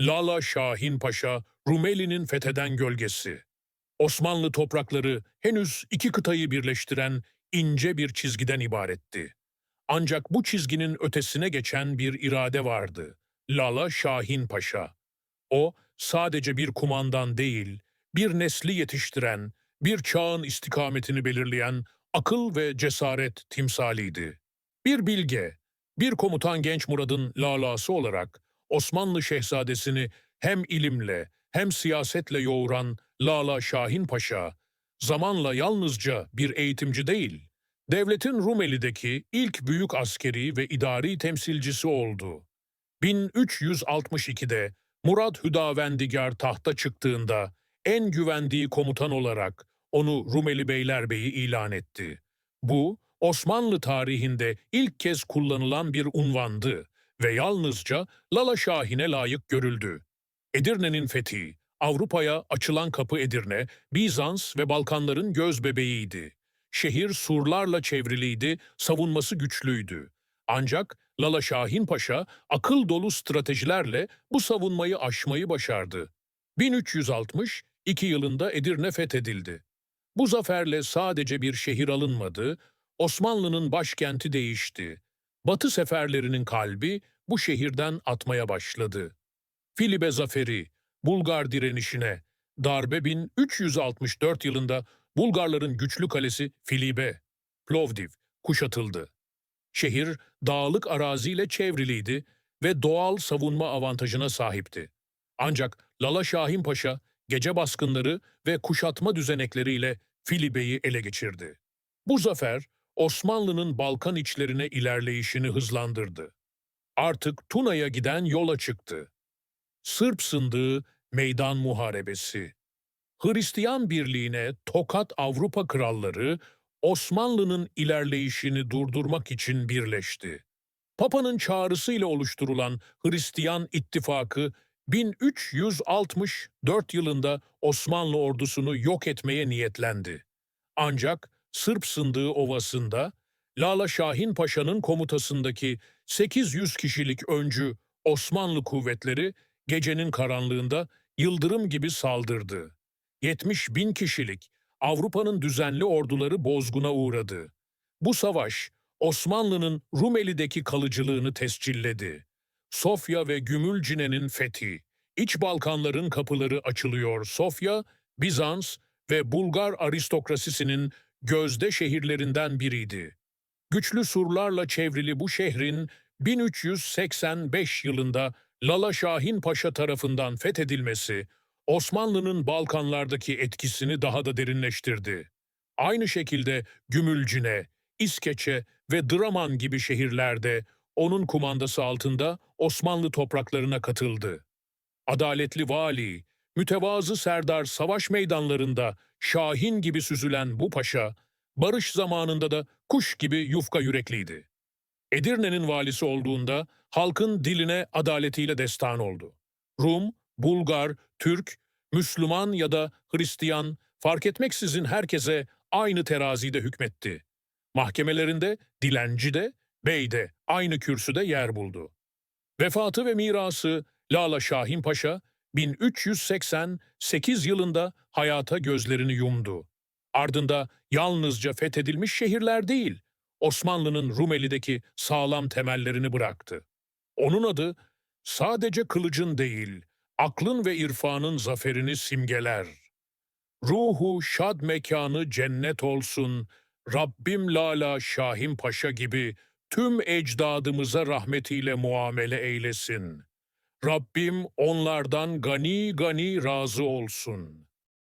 Lala Şahin Paşa, Rumeli'nin fetheden gölgesi. Osmanlı toprakları henüz iki kıtayı birleştiren ince bir çizgiden ibaretti. Ancak bu çizginin ötesine geçen bir irade vardı. Lala Şahin Paşa. O sadece bir kumandan değil, bir nesli yetiştiren, bir çağın istikametini belirleyen akıl ve cesaret timsaliydi. Bir bilge, bir komutan Genç Murad'ın lalası olarak Osmanlı şehzadesini hem ilimle hem siyasetle yoğuran Lala Şahin Paşa, zamanla yalnızca bir eğitimci değil, devletin Rumeli'deki ilk büyük askeri ve idari temsilcisi oldu. 1362'de Murad Hüdavendigar tahta çıktığında en güvendiği komutan olarak onu Rumeli Beylerbeyi ilan etti. Bu, Osmanlı tarihinde ilk kez kullanılan bir unvandı ve yalnızca Lala Şahin'e layık görüldü. Edirne'nin fethi, Avrupa'ya açılan kapı Edirne, Bizans ve Balkanların göz bebeğiydi. Şehir surlarla çevriliydi, savunması güçlüydü. Ancak Lala Şahin Paşa akıl dolu stratejilerle bu savunmayı aşmayı başardı. 1362 yılında Edirne fethedildi. Bu zaferle sadece bir şehir alınmadı, Osmanlı'nın başkenti değişti. Batı seferlerinin kalbi bu şehirden atmaya başladı. Filibe zaferi, Bulgar direnişine, darbe 1364 yılında Bulgarların güçlü kalesi Filibe, Plovdiv kuşatıldı. Şehir dağlık araziyle çevriliydi ve doğal savunma avantajına sahipti. Ancak Lala Şahin Paşa gece baskınları ve kuşatma düzenekleriyle Filibe'yi ele geçirdi. Bu zafer Osmanlı'nın Balkan içlerine ilerleyişini hızlandırdı. Artık Tuna'ya giden yola çıktı. Sırp sındığı meydan muharebesi. Hristiyan birliğine Tokat Avrupa kralları Osmanlı'nın ilerleyişini durdurmak için birleşti. Papa'nın çağrısıyla oluşturulan Hristiyan İttifakı 1364 yılında Osmanlı ordusunu yok etmeye niyetlendi. Ancak Sırp Sındığı Ovası'nda Lala Şahin Paşa'nın komutasındaki 800 kişilik öncü Osmanlı kuvvetleri gecenin karanlığında yıldırım gibi saldırdı. 70 bin kişilik Avrupa'nın düzenli orduları bozguna uğradı. Bu savaş Osmanlı'nın Rumeli'deki kalıcılığını tescilledi. Sofya ve Gümülcine'nin fethi, İç Balkanların kapıları açılıyor. Sofya, Bizans ve Bulgar aristokrasisinin gözde şehirlerinden biriydi. Güçlü surlarla çevrili bu şehrin 1385 yılında Lala Şahin Paşa tarafından fethedilmesi, Osmanlı'nın Balkanlardaki etkisini daha da derinleştirdi. Aynı şekilde Gümülcine, İskeçe ve Draman gibi şehirlerde onun kumandası altında Osmanlı topraklarına katıldı. Adaletli vali, mütevazı serdar savaş meydanlarında Şahin gibi süzülen bu paşa, barış zamanında da kuş gibi yufka yürekliydi. Edirne'nin valisi olduğunda halkın diline adaletiyle destan oldu. Rum, Bulgar, Türk, Müslüman ya da Hristiyan fark etmeksizin herkese aynı terazide hükmetti. Mahkemelerinde dilenci de, bey de aynı kürsüde yer buldu. Vefatı ve mirası Lala Şahin Paşa 1388 yılında hayata gözlerini yumdu. Ardında yalnızca fethedilmiş şehirler değil, Osmanlı'nın Rumeli'deki sağlam temellerini bıraktı. Onun adı sadece kılıcın değil, aklın ve irfanın zaferini simgeler. Ruhu şad mekanı cennet olsun, Rabbim Lala Şahin Paşa gibi tüm ecdadımıza rahmetiyle muamele eylesin. Rabbim onlardan gani gani razı olsun.''